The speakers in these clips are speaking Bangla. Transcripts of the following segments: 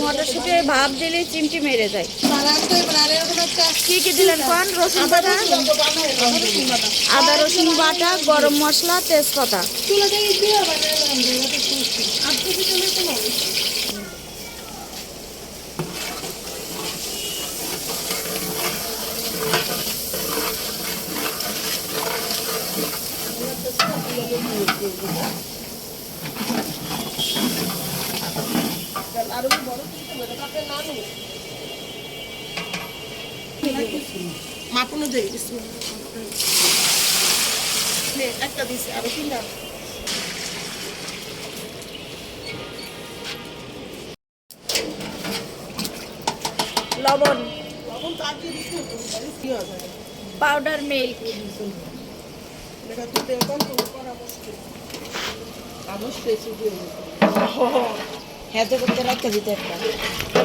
মটরশুটির ভাব দিলে চিমটি মেরে যায়। কি কি দিলেন কোন? রসুন বাটা? আদা রসুন বাটা। গরম মশলা তেজপাতা চুলাটা এই দিয়ে বানাই দিলাম এটা তো আর কিছু চলে তো না আরও বড় কিছু হবে না। না নিন মাপ অনুযায়ী নে, একটা দিছি আরও তিনটা। লবণ। লবণ তো আগে দিছি কি হয় পাউডার মিল্ক। দেখা তুই কন্ট্রোল করা মুশকিল। অবশ্যই সুযোগ হ্যাঁ করতে রাখতে দিতে একটা।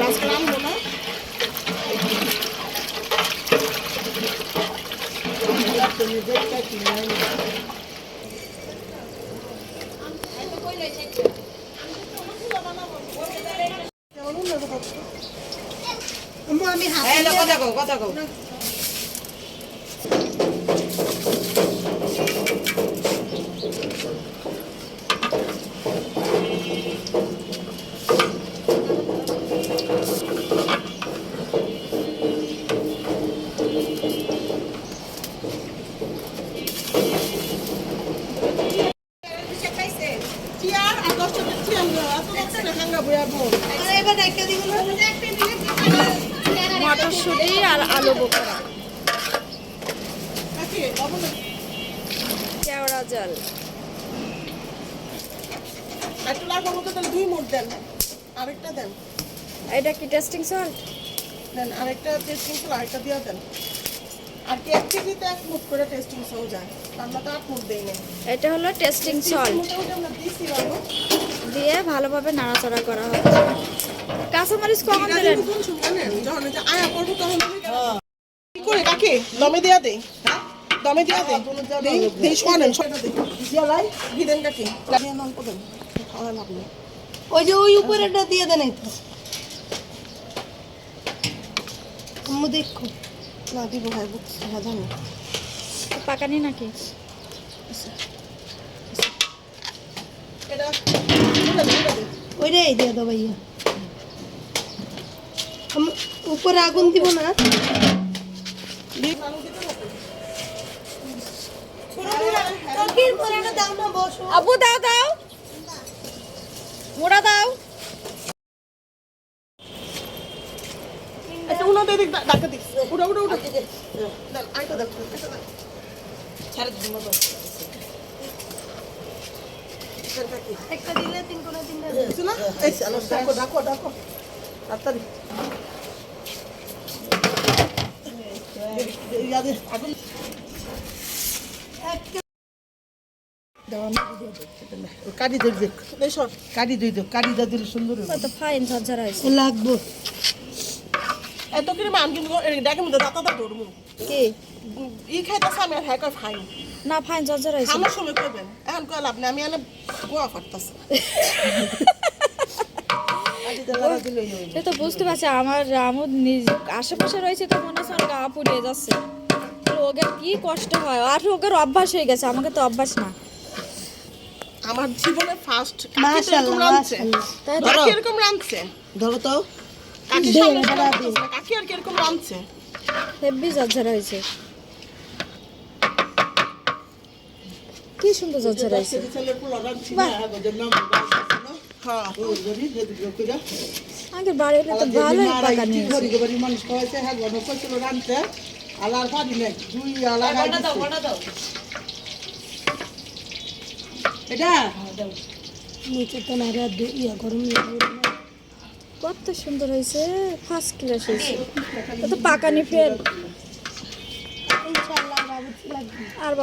আজকাল আনব না আমি হাতে কথা কও কথা কও। মটরশুটি আর আলু কাকে লবণ কেওড়া জল। আরেকটা দেন এটা কি টেস্টিং সল্ট দেন আরেকটা টেস্টিং সল আরেকটা দিয়ে দেন আর কি এক কেজিতে এক মুঠ করে টেস্টিং সল যায় আমরা তো আট মুঠ দেই না এটা হলো টেস্টিং সল্ট আমরা দিছি বাবু। দিয়ে ভালোভাবে নাড়াচাড়া করা হবে কাঁচামরিচ কখন দিলেন? করে? কাকে? দমে দেয়া দে। দমে দেয়া দে। দেই শোনেন কাকে? লাগিয়ে নাম নেই। ওই যে ওই উপরেটা দিয়ে দেন একটু। আম্মু দেখো। না দিব ভাই বুঝছি হ্যাঁ জানি। পাকানি নাকি? এটা এটা দে, এটা। ওইটাই দিয়ে দাও ভাইয়া। উপরে আগুন দিব না? আবু দাও দাও। মোড়া দাও। উনো ডাকা দিস উড়া উড়া উড়া আইটা দেখ ছাড়ে একটা দিলে তিন কোনা কিছু না এই ডাকো ডাকো ডাকো তাড়াতাড়ি কাটি দেখ দেখ কাটি দিয়ে দেখ কাটি দিয়ে দিলে সুন্দর ফাইন ঝরঝরা হয়েছে লাগবো এত করে মান কিন্তু ডাকে মধ্যে দাঁতা দা ধরমু কি ই খাইতেছে আমি আর হ্যাঁ ফাইন না ফাইন ঝরঝরা হয়েছে আমার সময় কইবেন এখন কয় লাভ নেই? আমি এনে গোয়া ফাটতাছি সে তো বুঝতে পারছি আমার আমার নিজ আশেপাশে রয়েছে তো মনে হচ্ছে গা পুড়িয়ে যাচ্ছে। তো কি কষ্ট হয়? আর ওকে অভ্যাস হয়ে গেছে আমাকে তো অভ্যাস না। আমার জীবনে ফার্স্ট মাশাআল্লাহ মাশাআল্লাহ। এরকম রাঁধছে? ধরো তো। কাকি আর কীরকম রাঁধছে? হেব্বি ঝরঝরা হয়েছে কি সুন্দর হয়েছে হ্যাঁ আগের বাড়ি হলে তো ভালোই বাগানি নিচে তো না রে দু- ইয়া গরম কত সুন্দর হয়েছে ফার্স্ট ক্লাস হয়েছে। তো পাকানি ফেল। আর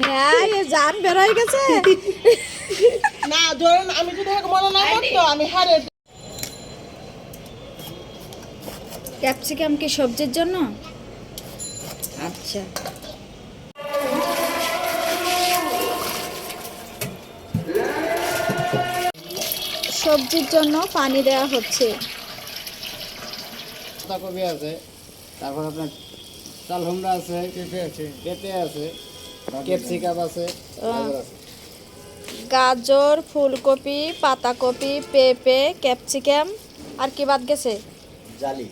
হ্যাঁ বের হয়ে গেছে না ধরুন আমি যদি না আমি ক্যাপসিকাম কি সবজির জন্য আচ্ছা সবজির জন্য পানি দেওয়া হচ্ছে আছে তারপর আপনার চাল আছে পেঁপে আছে। পেঁপে আছে ক্যাপসিকাম আছে গাজর ফুলকপি পাতাকপি পেঁপে ক্যাপসিকাম আর কি বাদ গেছে? জালি।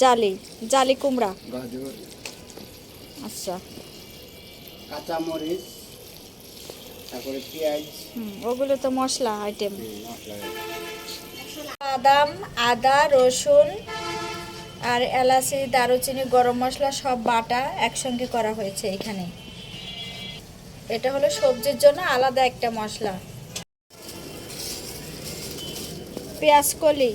জালি জালি কুমড়া। গাজর। আচ্ছা। কাঁচা মরিচ তারপরে পেঁয়াজ। ওগুলো তো মশলা আইটেম। বাদাম আদা রসুন আর এলাচি দারুচিনি গরম মশলা সব বাটা একসঙ্গে করা হয়েছে এখানে। এটা হলো সবজির জন্য আলাদা একটা মশলা। পেঁয়াজ কলি।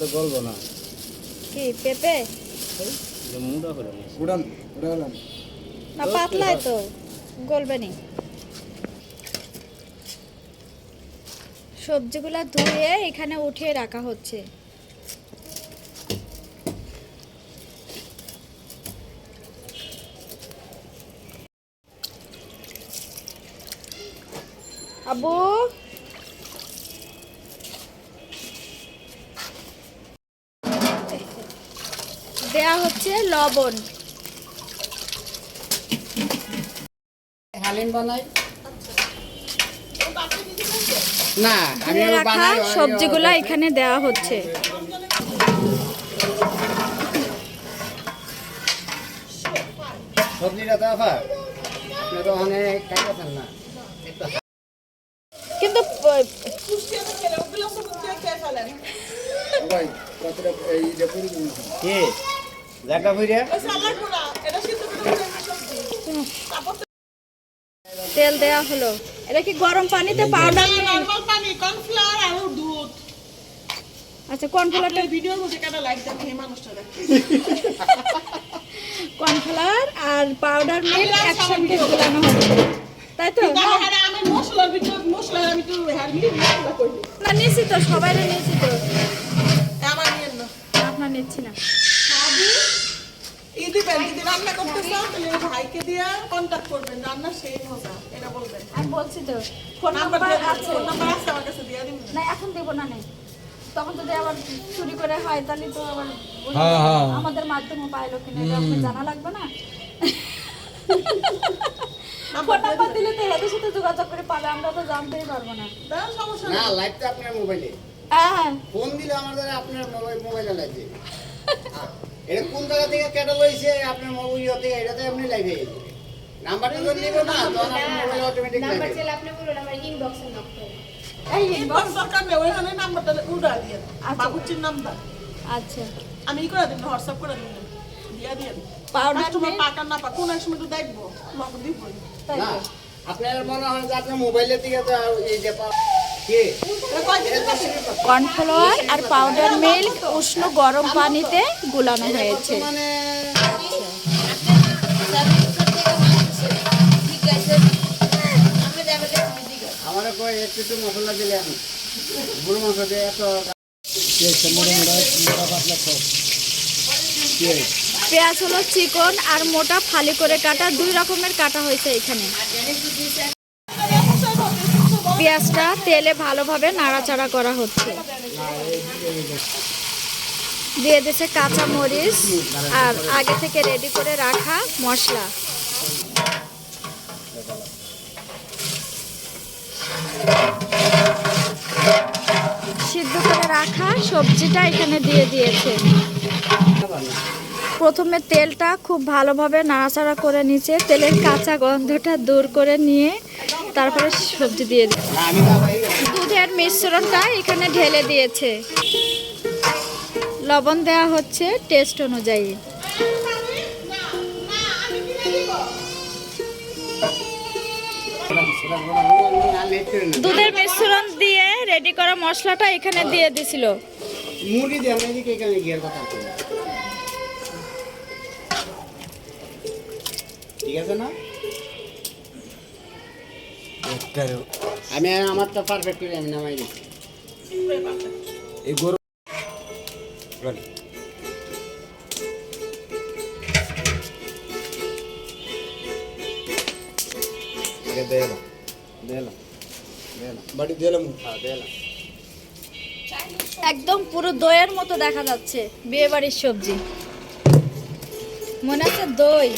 তো না। কি পেঁপে? যে মুড়া করে না পাতলাই তো গলবে নি। সবজিগুলা ধুয়ে এখানে উঠিয়ে রাখা হচ্ছে। আবু। দেয়া হচ্ছে লবণ। হালিম বানাই না আমি ধুয়ে রাখা বানাই সবজিগুলো এখানে দেওয়া হচ্ছে। কিন্তু জায়গা তেল দেয়া হলো। এটা কি গরম পানিতে পাউডার নর্মাল পানি কর্নফ্লাওয়ার আর দুধ। আচ্ছা কর্নফ্লাওয়ার আপনার ভিডিওর মধ্যে কেন লাইক দেখে মানুষটা দেখে। কর্নফ্লাওয়ার আর পাউডার একসঙ্গে video গুলানো হবে। তাই তো? আমি মশলার ভিতর মশলা আমি তো হ্যাঁ মশলা করি। না নিয়েছি তো সবাই নিয়েছি তো। আমার নিয়ে না। আপনার নিচ্ছি না। দিবেন যদি রান্না করতে চাও? তাহলে ভাইকে দিয়ে কন্ট্যাক্ট করবেন রান্না সেই মজা এটা বলবেন। আমি বলছি তো ফোন নাম্বার আছে ফোন নাম্বার আছে আমার কাছে দিয়ে দিবেন। না এখন দেবো না নেই। তখন যদি আবার চুরি করে হয় তাহলে তো আবার আমাদের মাধ্যমে পাইলো কিনা এটা আপনার জানা লাগবে না। ফোন নাম্বার দিলে তো এদের সাথে যোগাযোগ করে পাবে আমরা তো জানতেই পারব না। সমস্যা না নেই। আপনার মোবাইলে হ্যাঁ। ফোন দিলে আমার আপনার মোবাইল মোবাইলে লাগবে এটা কোন জায়গা থেকে কেটে লইছে আপনার মোবাইল থেকে এটা তো এমনি লাইভে নাম্বারটা তো নিব না তখন আপনার মোবাইল অটোমেটিক লাইভে এই ইনবক্স দরকার নেই ওইখানে নাম্বারটা উড়া দিয়ে বাবুচির নাম্বার আচ্ছা। আমি করে দিন হোয়াটসঅ্যাপ করে দিন। দিয়া দিয়ে পাউডার কাস্টমার পাকা না পাক কোন সময় তো দেখব তোমাকে দিব তাই না আপনার মনে হয় যে আপনার মোবাইলের দিকে তো এই যে কর্নফ্লাওয়ার আর পাউডার মিল্ক উষ্ণ গরম পানিতে গুলানো হয়েছে। পেঁয়াজ হলো চিকন আর মোটা ফালি করে কাটা দুই রকমের কাটা হয়েছে এখানে। পেঁয়াজটা তেলে ভালোভাবে নাড়াচাড়া করা হচ্ছে। দিয়ে দিচ্ছে কাঁচা মরিচ আর আগে থেকে রেডি করে রাখা মশলা। সিদ্ধ করে রাখা সবজিটা এখানে দিয়ে দিয়েছে। প্রথমে তেলটা খুব ভালোভাবে নাড়াচাড়া করে নিচে, তেলের কাঁচা গন্ধটা দূর করে নিয়ে তারপরে সবজি দিয়ে দুধের মিশ্রণটা এখানে ঢেলে দিয়েছে। লবণ দেওয়া হচ্ছে টেস্ট অনুযায়ী। দুধের মিশ্রণ দিয়ে রেডি করা মশলাটা এখানে দিয়ে দিছিল। ঠিক আছে না? আমি আমার তো পারফেক্ট করে আমি নামাই দিচ্ছি এই গরু দেলাম দেলাম দেলাম বাড়ি দিলাম হ্যাঁ দেলাম একদম পুরো দইয়ের মতো দেখা যাচ্ছে বিয়ে বাড়ির সবজি। মনে আছে দই?